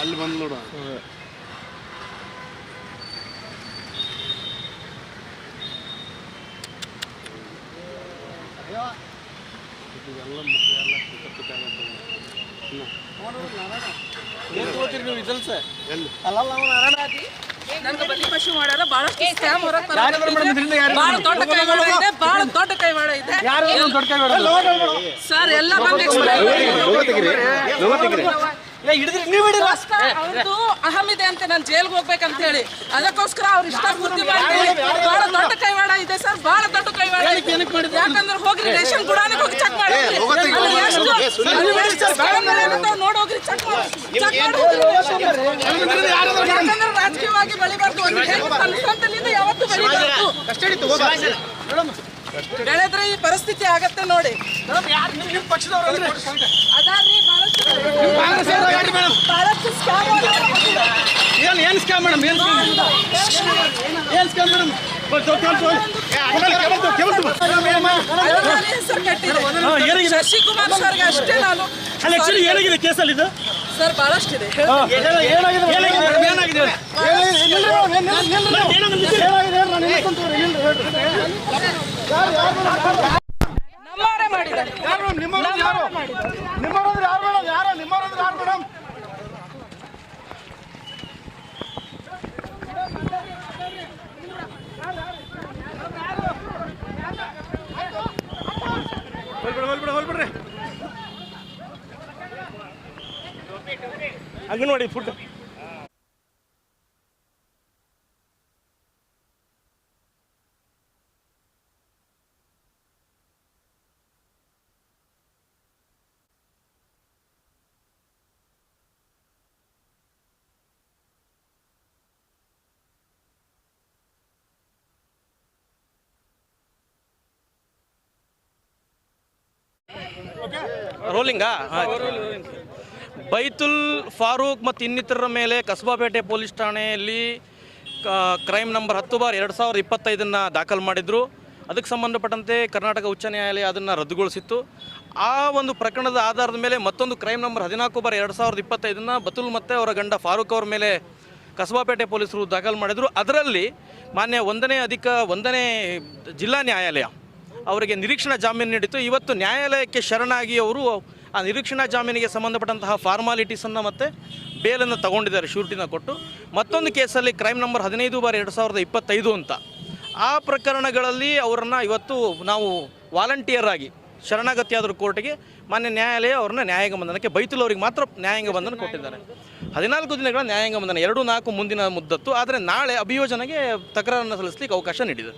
ಅಲ್ಲಿ ಬಂದು ನೋಡು. ಇದೆಲ್ಲ ಮತ್ತೆ ಎಲ್ಲ ಪಿಕಪ್. ಇನ್ನು ಏನ್ ತಗೋತೀರಿ ನೀವು ರಿಸಲ್ಟ್ಸ್ ಎಲ್ಲಿ ನಂಗೆ ಬಲಿ ಪಶು ಮಾಡ್ಯಾರ ಬಹಳಷ್ಟು ಸ್ಕ್ಯಾಮ್ ಮೇಡಮ್ ಬಹಳ ದೊಡ್ಡ ಕೈವಾಡ ಇದೆ ಬಹಳ ದೊಡ್ಡ ಕೈವಾಡ ಇದೆ ಸರ್ ಎಲ್ಲ ಬಂದು ಅವ್ರದ್ದು ಅಹಂ ಇದೆ ಅಂತ ನಾನು ಜೈಲ್ಗೆ ಹೋಗ್ಬೇಕಂತ ಹೇಳಿ ಅದಕ್ಕೋಸ್ಕರ ಅವ್ರು ಇಷ್ಟ ಬುದ್ಧಿ ಮಾಡಿ ಬಹಳ ದೊಡ್ಡ ಕೈವಾಡ ಇದೆ ಸರ್ ಬಹಳ ದೊಡ್ಡ ಕೈವಾಡ. ಯಾಕಂದ್ರೆ ಹೋಗ್ರಿ ರೇಷನ್ ಗುಡಾನಿಗೆ ಹೋಗಿ ಚೆಕ್ ಮಾಡಿ ಎಷ್ಟು ಅಲ್ಲಿ ರಾಜಕೀಯವಾಗಿ ಬೆಳಿಬಾರ್ದು ಯಾವತ್ತೂ ಬೆಳೆದ್ರೆ ಈ ಪರಿಸ್ಥಿತಿ ಆಗತ್ತೆ ನೋಡಿ ನಿಮ್ಮ ಪಕ್ಷದವ್ರು ಅಂದ್ರೆ ಅದಾದ್ರಿ ಬಹಳಷ್ಟು ಬಹಳಷ್ಟು scam ಆಗಿದೆ. ಏನು ಏನು ಸ್ಕ್ಯಾಮ್ ಮೇಡಮ್ ಏನು ಏನು ಸ್ಕ್ಯಾಮ್ ಮೇಡಮ್ ಅದರಲ್ಲಿ ಹೆಸರು ಕೆಟ್ಟಿದೆ. ಶಶಿಕುಮಾರ್ ಸರ್ಗೆ ಅಷ್ಟೇ ನಾನು ಅಲ್ಲ ಆಕ್ಚುಲಿ ಏನಾಗಿದೆ ಕೇಸಲ್ಲಿ ಇದು ಸರ್ ಬಹಳಷ್ಟಿದೆ ಏನಾಗಿದೆ ಏನಾಗಿದೆ ಏನಾಗಿದೆ ಅಂಗನವಾಡಿ ಫುಡ್ ರೋಲಿಂಗಾ ಬೈತುಲ್ ಫಾರೂಕ್ ಮತ್ತು ಇನ್ನಿತರರ ಮೇಲೆ ಕಸಬಾಪೇಟೆ ಪೊಲೀಸ್ ಠಾಣೆಯಲ್ಲಿ ಕ್ರೈಮ್ ನಂಬರ್ ಹತ್ತು ಬಾರ್ ಎರಡು ಸಾವಿರದ ಇಪ್ಪತ್ತೈದನ್ನು ದಾಖಲು ಮಾಡಿದರು. ಅದಕ್ಕೆ ಸಂಬಂಧಪಟ್ಟಂತೆ ಕರ್ನಾಟಕ ಉಚ್ಚ ನ್ಯಾಯಾಲಯ ಅದನ್ನು ರದ್ದುಗೊಳಿಸಿತ್ತು. ಆ ಒಂದು ಪ್ರಕರಣದ ಆಧಾರದ ಮೇಲೆ ಮತ್ತೊಂದು ಕ್ರೈಮ್ ನಂಬರ್ ಹದಿನಾಲ್ಕು ಬಾರ್ ಎರಡು ಸಾವಿರದ ಇಪ್ಪತ್ತೈದನ್ನು ಬತುಲ್ ಮತ್ತು ಅವರ ಗಂಡ ಫಾರೂಕ್ ಅವರ ಮೇಲೆ ಕಸಬಾಪೇಟೆ ಪೊಲೀಸರು ದಾಖಲು ಮಾಡಿದರು. ಅದರಲ್ಲಿ ಮಾನ್ಯ ಒಂದನೇ ಅಧಿಕ, ಒಂದನೇ ಜಿಲ್ಲಾ ನ್ಯಾಯಾಲಯ ಅವರಿಗೆ ನಿರೀಕ್ಷಣಾ ಜಾಮೀನು ನೀಡಿತ್ತು. ಇವತ್ತು ನ್ಯಾಯಾಲಯಕ್ಕೆ ಶರಣಾಗಿ ಅವರು ಆ ನಿರೀಕ್ಷಣಾ ಜಾಮೀನಿಗೆ ಸಂಬಂಧಪಟ್ಟಂತಹ ಫಾರ್ಮಾಲಿಟೀಸನ್ನು ಮತ್ತು ಬೇಲನ್ನು ತಗೊಂಡಿದ್ದಾರೆ, ಶೂರಿಟಿನ ಕೊಟ್ಟು. ಮತ್ತೊಂದು ಕೇಸಲ್ಲಿ ಕ್ರೈಮ್ ನಂಬರ್ ಹದಿನೈದು ಬಾರ್ ಎರಡು ಸಾವಿರದ ಇಪ್ಪತ್ತೈದು ಅಂತ. ಆ ಪ್ರಕರಣಗಳಲ್ಲಿ ಅವರನ್ನು ಇವತ್ತು ನಾವು ವಾಲಂಟಿಯರ್ ಆಗಿ ಶರಣಾಗತಿಯಾದರೂ ಕೋರ್ಟ್ಗೆ ಮಾನ್ಯ ನ್ಯಾಯಾಲಯ ಅವ್ರನ್ನ ನ್ಯಾಯಾಂಗ ಬಂಧನಕ್ಕೆ, ಬೈತುಲು ಅವರಿಗೆ ಮಾತ್ರ ನ್ಯಾಯಾಂಗ ಬಂಧನ ಕೊಟ್ಟಿದ್ದಾರೆ. ಹದಿನಾಲ್ಕು ದಿನಗಳ ನ್ಯಾಯಾಂಗ ಬಂಧನ, ಎರಡು ನಾಲ್ಕು ಮುಂದಿನ ಮುದ್ದತ್ತು. ಆದರೆ ನಾಳೆ ಅಭಿಯೋಜನೆಗೆ ತಕರಾರನ್ನು ಸಲ್ಲಿಸಲಿಕ್ಕೆ ಅವಕಾಶ ನೀಡಿದೆ.